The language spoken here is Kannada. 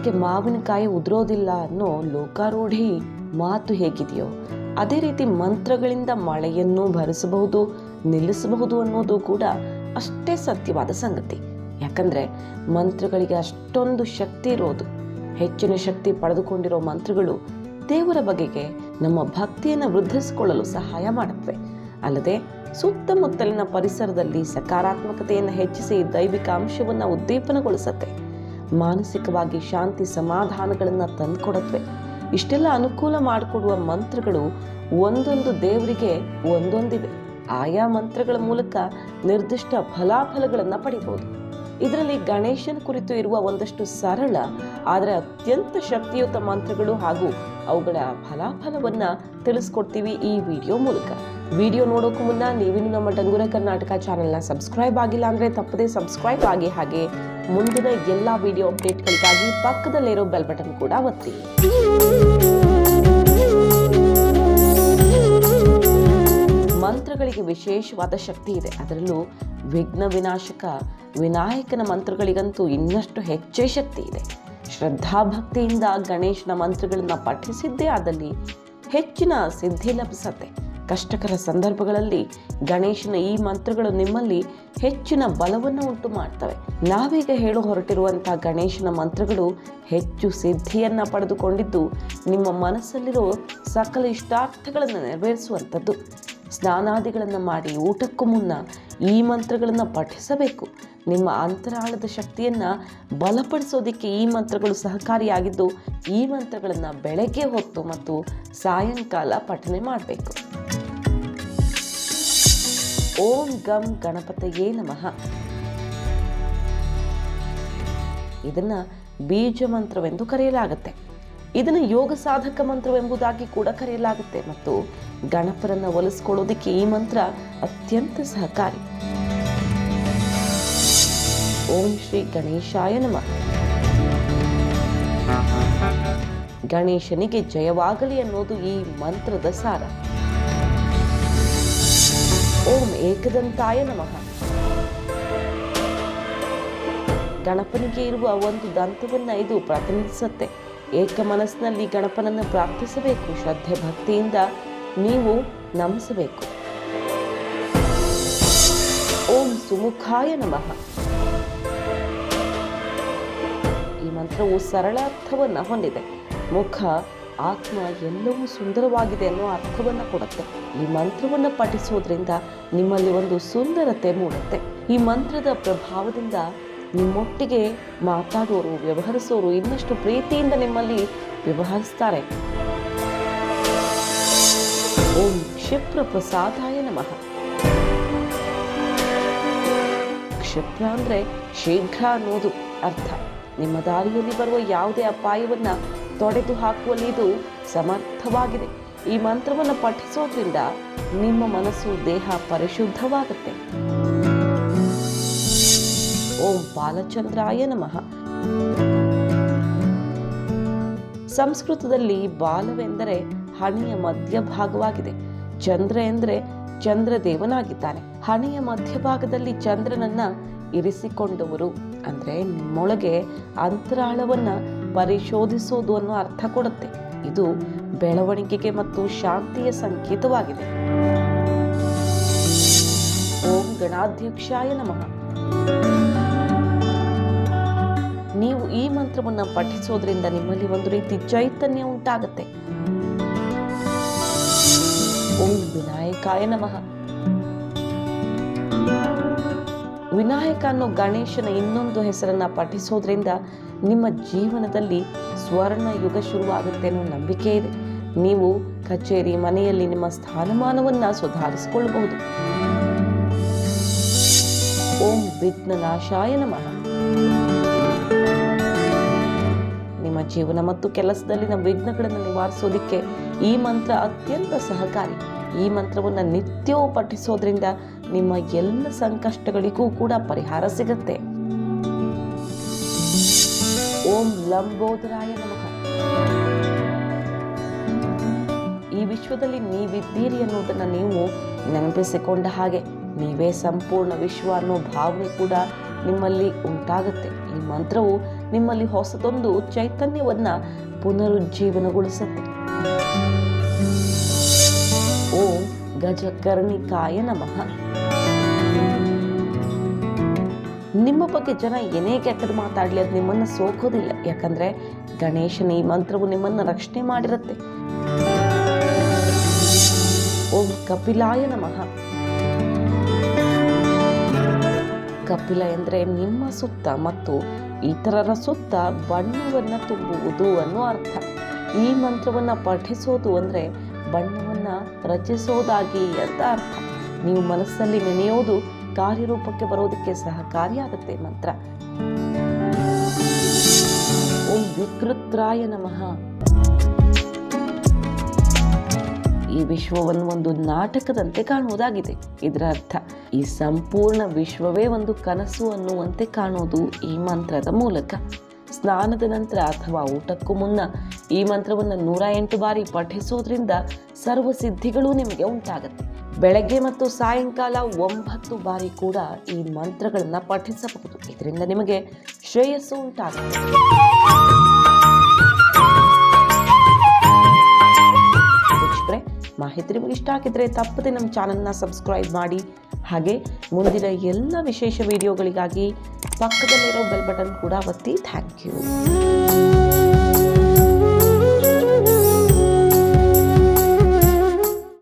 ಗಿಡಕ್ಕೆ ಮಾವಿನಕಾಯಿ ಉದುರೋದಿಲ್ಲ ಅನ್ನೋ ಲೋಕಾರೂಢಿ ಮಾತು ಹೇಗಿದೆಯೋ, ಅದೇ ರೀತಿ ಮಂತ್ರಗಳಿಂದ ಮಳೆಯನ್ನು ಭರಿಸಬಹುದು, ನಿಲ್ಲಿಸಬಹುದು ಅನ್ನೋದು ಕೂಡ ಅಷ್ಟೇ ಸತ್ಯವಾದ ಸಂಗತಿ. ಯಾಕಂದ್ರೆ ಮಂತ್ರಗಳಿಗೆ ಅಷ್ಟೊಂದು ಶಕ್ತಿ ಇರೋದು. ಹೆಚ್ಚಿನ ಶಕ್ತಿ ಪಡೆದುಕೊಂಡಿರೋ ಮಂತ್ರಗಳು ದೇವರ ಬಗೆಗೆ ನಮ್ಮ ಭಕ್ತಿಯನ್ನು ವೃದ್ಧಿಸಿಕೊಳ್ಳಲು ಸಹಾಯ ಮಾಡುತ್ತವೆ. ಅಲ್ಲದೆ ಸುತ್ತಮುತ್ತಲಿನ ಪರಿಸರದಲ್ಲಿ ಸಕಾರಾತ್ಮಕತೆಯನ್ನು ಹೆಚ್ಚಿಸಿ ದೈವಿಕ ಅಂಶವನ್ನು ಉದ್ದೀಪನಗೊಳಿಸುತ್ತೆ. ಮಾನಸಿಕವಾಗಿ ಶಾಂತಿ ಸಮಾಧಾನಗಳನ್ನು ತಂದುಕೊಡುತ್ತವೆ ಇಷ್ಟೆಲ್ಲ ಅನುಕೂಲ ಮಾಡಿಕೊಡುವ ಮಂತ್ರಗಳು ಒಂದೊಂದು ದೇವರಿಗೆ ಒಂದೊಂದಿವೆ. ಆಯಾ ಮಂತ್ರಗಳ ಮೂಲಕ ನಿರ್ದಿಷ್ಟ ಫಲಾಫಲಗಳನ್ನು ಪಡಿಬೋದು. ಇದರಲ್ಲಿ ಗಣೇಶನ ಕುರಿತು ಇರುವ ಒಂದಷ್ಟು ಸರಳ, ಆದರೆ ಅತ್ಯಂತ ಶಕ್ತಿಯುತ ಮಂತ್ರಗಳು ಹಾಗೂ ಅವುಗಳ ಫಲಾಫಲವನ್ನು ತಿಳಿಸ್ಕೊಡ್ತೀವಿ ಈ ವಿಡಿಯೋ ಮೂಲಕ. ವಿಡಿಯೋ ನೋಡೋಕ್ಕೂ ಮುನ್ನ ನೀವಿನ್ನು ನಮ್ಮ ಡಂಗುರ ಕರ್ನಾಟಕ ಚಾನೆಲ್ನ ಸಬ್ಸ್ಕ್ರೈಬ್ ಆಗಿಲ್ಲ ಅಂದರೆ ತಪ್ಪದೇ ಸಬ್ಸ್ಕ್ರೈಬ್ ಆಗಿ ಹಾಗೆ ಮುಂದಿನ ಎಲ್ಲ ವಿಡಿಯೋ ಅಪ್ಡೇಟ್ಗಳಿಗಾಗಿ ಪಕ್ಕದಲ್ಲಿರೋ ಬೆಲ್ ಬಟನ್ ಕೂಡ ಒತ್ತಿ. ಮಂತ್ರಗಳಿಗೆ ವಿಶೇಷವಾದ ಶಕ್ತಿ ಇದೆ. ಅದರಲ್ಲೂ ವಿಘ್ನ ವಿನಾಶಕ, ವಿನಾಯಕನ ಮಂತ್ರಗಳಿಗಂತೂ ಇನ್ನಷ್ಟು ಹೆಚ್ಚೇ ಶಕ್ತಿ ಇದೆ. ಶ್ರದ್ಧಾಭಕ್ತಿಯಿಂದ ಗಣೇಶನ ಮಂತ್ರಗಳನ್ನು ಪಠಿಸಿದ್ದೇ ಆದಲ್ಲಿ ಹೆಚ್ಚಿನ ಸಿದ್ಧಿ ಲಭಿಸತ್ತೆ. ಕಷ್ಟಕರ ಸಂದರ್ಭಗಳಲ್ಲಿ ಗಣೇಶನ ಈ ಮಂತ್ರಗಳು ನಿಮ್ಮಲ್ಲಿ ಹೆಚ್ಚಿನ ಬಲವನ್ನು ಉಂಟು ಮಾಡ್ತವೆ. ನಾವೀಗ ಹೇಳು ಹೊರಟಿರುವಂಥ ಗಣೇಶನ ಮಂತ್ರಗಳು ಹೆಚ್ಚು ಸಿದ್ಧಿಯನ್ನು ಪಡೆದುಕೊಂಡಿದ್ದು, ನಿಮ್ಮ ಮನಸ್ಸಲ್ಲಿರೋ ಸಕಲ ಇಷ್ಟಾರ್ಥಗಳನ್ನು ನೆರವೇರಿಸುವಂಥದ್ದು. ಸ್ನಾನಾದಿಗಳನ್ನು ಮಾಡಿ ಊಟಕ್ಕೂ ಮುನ್ನ ಈ ಮಂತ್ರಗಳನ್ನು ಪಠಿಸಬೇಕು. ನಿಮ್ಮ ಅಂತರಾಳದ ಶಕ್ತಿಯನ್ನು ಬಲಪಡಿಸೋದಕ್ಕೆ ಈ ಮಂತ್ರಗಳು ಸಹಕಾರಿಯಾಗಿದ್ದು, ಈ ಮಂತ್ರಗಳನ್ನು ಬೆಳಗ್ಗೆ ಹೊತ್ತು ಮತ್ತು ಸಾಯಂಕಾಲ ಪಠನೆ ಮಾಡಬೇಕು. ಓಂ ಗಂ ಗಣಪತಯೇ ನಮಃ. ಇದನ್ನ ಬೀಜ ಮಂತ್ರವೆಂದು ಕರೆಯಲಾಗುತ್ತೆ. ಇದನ್ನು ಯೋಗ ಸಾಧಕ ಮಂತ್ರವೆಂಬುದಾಗಿ ಕೂಡ ಕರೆಯಲಾಗುತ್ತೆ ಮತ್ತು ಗಣಪರನ್ನ ಒಲಿಸ್ಕೊಳ್ಳೋದಕ್ಕೆ ಈ ಮಂತ್ರ ಅತ್ಯಂತ ಸಹಕಾರಿ. ಓಂ ಶ್ರೀ ಗಣೇಶಾಯ ನಮಃ. ಗಣೇಶನಿಗೆ ಜಯವಾಗಲಿ ಅನ್ನೋದು ಈ ಮಂತ್ರದ ಸಾರ. ಓಂ ಏಕದಂತಾಯ ನಮಃ. ಗಣಪನಿಗೆ ಇರುವ ಒಂದು ದಂತವನ್ನು ಇದು ಪ್ರತಿನಿಧಿಸುತ್ತೆ. ಏಕ ಮನಸ್ಸಿನಲ್ಲಿ ಗಣಪನನ್ನು ಪ್ರಾರ್ಥಿಸಬೇಕು. ಶ್ರದ್ಧೆ ಭಕ್ತಿಯಿಂದ ನೀವು ನಮಿಸಬೇಕು. ಓಂ ಸುಮುಖಾಯ ನಮಃ. ಈ ಮಂತ್ರವು ಸರಳ ಅರ್ಥವನ್ನು ಹೊಂದಿದೆ. ಮುಖ ಆತ್ಮ ಎಲ್ಲವೂ ಸುಂದರವಾಗಿದೆ ಅನ್ನೋ ಅರ್ಥವನ್ನು ಕೊಡುತ್ತೆ. ಈ ಮಂತ್ರವನ್ನು ಪಠಿಸೋದ್ರಿಂದ ನಿಮ್ಮಲ್ಲಿ ಒಂದು ಸುಂದರತೆ ಮೂಡುತ್ತೆ. ಈ ಮಂತ್ರದ ಪ್ರಭಾವದಿಂದ ನಿಮ್ಮೊಟ್ಟಿಗೆ ಮಾತಾಡೋರು, ವ್ಯವಹರಿಸೋರು ಇನ್ನಷ್ಟು ಪ್ರೀತಿಯಿಂದ ನಿಮ್ಮಲ್ಲಿ ವ್ಯವಹರಿಸ್ತಾರೆ. ಓಂ ಕ್ಷಿಪ್ರ ಪ್ರಸಾದಾಯ ನಮಃ. ಕ್ಷಿಪ್ರ ಅಂದ್ರೆ ಶೀಘ್ರ ಅನ್ನೋದು ಅರ್ಥ. ನಿಮ್ಮ ದಾರಿಯಲ್ಲಿ ಬರುವ ಯಾವುದೇ ಅಪಾಯವನ್ನ ತೊಡೆದು ಹಾಕುವಲ್ಲಿ ಇದು ಸಮರ್ಥವಾಗಿದೆ. ಈ ಮಂತ್ರವನ್ನು ಪಠಿಸೋದ್ರಿಂದ ನಿಮ್ಮ ಮನಸ್ಸು ದೇಹ ಪರಿಶುದ್ಧವಾಗುತ್ತೆ. ಓಂ ಬಾಲಚಂದ್ರಾಯ ನಮಃ. ಸಂಸ್ಕೃತದಲ್ಲಿ ಬಾಲವೆಂದರೆ ಹಣೆಯ ಮಧ್ಯಭಾಗವಾಗಿದೆ ಚಂದ್ರ ಎಂದರೆ ಚಂದ್ರದೇವನಾಗಿದ್ದಾನೆ. ಹಣೆಯ ಮಧ್ಯಭಾಗದಲ್ಲಿ ಚಂದ್ರನನ್ನ ಇರಿಸಿಕೊಂಡವರು ಅಂದ್ರೆ ನಿಮ್ಮೊಳಗೆ ಅಂತರಾಳವನ್ನ ಪರಿಶೋಧಿಸೋದು ಅನ್ನೋ ಅರ್ಥ ಕೊಡುತ್ತೆ. ಇದು ಬೆಳವಣಿಗೆಗೆ ಮತ್ತು ಶಾಂತಿಯ ಸಂಕೇತವಾಗಿದೆ. ಓಂ ಗಣಾಧ್ಯಕ್ಷಾಯ ನಮಃ. ನೀವು ಈ ಮಂತ್ರವನ್ನು ಪಠಿಸೋದ್ರಿಂದ ನಿಮ್ಮಲ್ಲಿ ಒಂದು ರೀತಿ ಚೈತನ್ಯ ಉಂಟಾಗುತ್ತೆ. ಓಂ ವಿನಾಯಕಾಯ ನಮಃ. ವಿನಾಯಕ ಅನ್ನೋ ಗಣೇಶನ ಇನ್ನೊಂದು ಹೆಸರನ್ನ ಪಠಿಸೋದ್ರಿಂದ ನಿಮ್ಮ ಜೀವನದಲ್ಲಿ ಸ್ವರ್ಣ ಯುಗ ಶುರುವಾಗುತ್ತೆ ಅನ್ನೋ ನಂಬಿಕೆ ಇದೆ. ನೀವು ಕಚೇರಿ ಮನೆಯಲ್ಲಿ ನಿಮ್ಮ ಸ್ಥಾನಮಾನವನ್ನು ಸುಧಾರಿಸಿಕೊಳ್ಳಬಹುದು ಓಂ ವಿಘ್ನ ನಾಶಾಯ ನಮಃ. ನಿಮ್ಮ ಜೀವನ ಮತ್ತು ಕೆಲಸದಲ್ಲಿನ ವಿಘ್ನಗಳನ್ನು ನಿವಾರಿಸೋದಕ್ಕೆ ಈ ಮಂತ್ರ ಅತ್ಯಂತ ಸಹಕಾರಿ. ಈ ಮಂತ್ರವನ್ನು ನಿತ್ಯವೂ ಪಠಿಸೋದ್ರಿಂದ ನಿಮ್ಮ ಎಲ್ಲ ಸಂಕಷ್ಟಗಳಿಗೂ ಕೂಡ ಪರಿಹಾರ ಸಿಗತ್ತೆ. ಓಂ ಲಂಬೋದರಾಯ ನಮಃ. ಈ ವಿಶ್ವದಲ್ಲಿ ನೀವಿದ್ದೀರಿ ಅನ್ನೋದನ್ನು ನೀವು ನೆನಪಿಸಿಕೊಂಡ ಹಾಗೆ ನೀವೇ ಸಂಪೂರ್ಣ ವಿಶ್ವ ಅನ್ನೋ ಭಾವನೆ ಕೂಡ ನಿಮ್ಮಲ್ಲಿ ಉಂಟಾಗುತ್ತೆ. ಈ ಮಂತ್ರವು ನಿಮ್ಮಲ್ಲಿ ಹೊಸದೊಂದು ಚೈತನ್ಯವನ್ನು ಪುನರುಜ್ಜೀವನಗೊಳಿಸುತ್ತೆ. ಓಂ ಗಜಕರ್ಣಿಕಾಯ ನಮಃ. ನಿಮ್ಮ ಬಗ್ಗೆ ಜನ ಏನೇ ಕೆಟ್ಟದ್ದು ಮಾತಾಡಲಿ, ಅದು ನಿಮ್ಮನ್ನು ಸೋಕೋದಿಲ್ಲ. ಯಾಕಂದರೆ ಗಣೇಶನ ಈ ಮಂತ್ರವು ನಿಮ್ಮನ್ನು ರಕ್ಷಣೆ ಮಾಡಿರುತ್ತೆ. ಓಂ ಕಪಿಲಾಯ ನಮಃ. ಕಪಿಲ ಎಂದರೆ ನಿಮ್ಮ ಸುತ್ತ ಮತ್ತು ಇತರರ ಸುತ್ತ ಬಣ್ಣವನ್ನು ತುಂಬುವುದು ಅನ್ನೋ ಅರ್ಥ. ಈ ಮಂತ್ರವನ್ನು ಪಠಿಸೋದು ಅಂದರೆ ಬಣ್ಣವನ್ನು ರಚಿಸೋದಾಗಿ ಅಂತ ಅರ್ಥ. ನೀವು ಮನಸ್ಸಲ್ಲಿ ನೆನೆಯೋದು ಕಾರ್ಯರೂಪಕ್ಕೆ ಬರೋದಕ್ಕೆ ಸಹಕಾರಿಯಾಗುತ್ತೆ ಮಂತ್ರ. ಓಂ ವಿಕೃತ್ರಾಯ ನಮಃ. ಈ ವಿಶ್ವವನ್ನು ಒಂದು ನಾಟಕದಂತೆ ಕಾಣುವುದಾಗಿದೆ. ಇದರ ಅರ್ಥ, ಈ ಸಂಪೂರ್ಣ ವಿಶ್ವವೇ ಒಂದು ಕನಸು ಅನ್ನುವಂತೆ ಕಾಣುವುದು ಈ ಮಂತ್ರದ ಮೂಲಕ. ಸ್ನಾನದ ನಂತರ ಅಥವಾ ಊಟಕ್ಕೂ ಮುನ್ನ ಈ ಮಂತ್ರವನ್ನು ನೂರ ಎಂಟು ಬಾರಿ ಪಠಿಸೋದ್ರಿಂದ ಸರ್ವ ಸಿದ್ಧಿಗಳು ನಿಮಗೆ ಉಂಟಾಗುತ್ತೆ. ಬೆಳಗ್ಗೆ ಮತ್ತು ಸಾಯಂಕಾಲ ಒಂಬತ್ತು ಬಾರಿ ಕೂಡ ಈ ಮಂತ್ರಗಳನ್ನು ಪಠಿಸಬಹುದು. ಇದರಿಂದ ನಿಮಗೆ ಶ್ರೇಯಸ್ಸು ಉಂಟಾಗುತ್ತೆ. ಮಾಹಿತಿ ನಿಮಗೆ ಇಷ್ಟ ಆಗಿದ್ರೆ ತಪ್ಪದೆ ನಮ್ಮ ಚಾನಲ್ನ ಸಬ್ಸ್ಕ್ರೈಬ್ ಮಾಡಿ. ಹಾಗೆ ಮುಂದಿನ ಎಲ್ಲ ವಿಶೇಷ ವಿಡಿಯೋಗಳಿಗಾಗಿ ಪಕ್ಕದಲ್ಲಿರೋ ಬೆಲ್ ಬಟನ್ ಕೂಡ ಒತ್ತಿ. Thank you.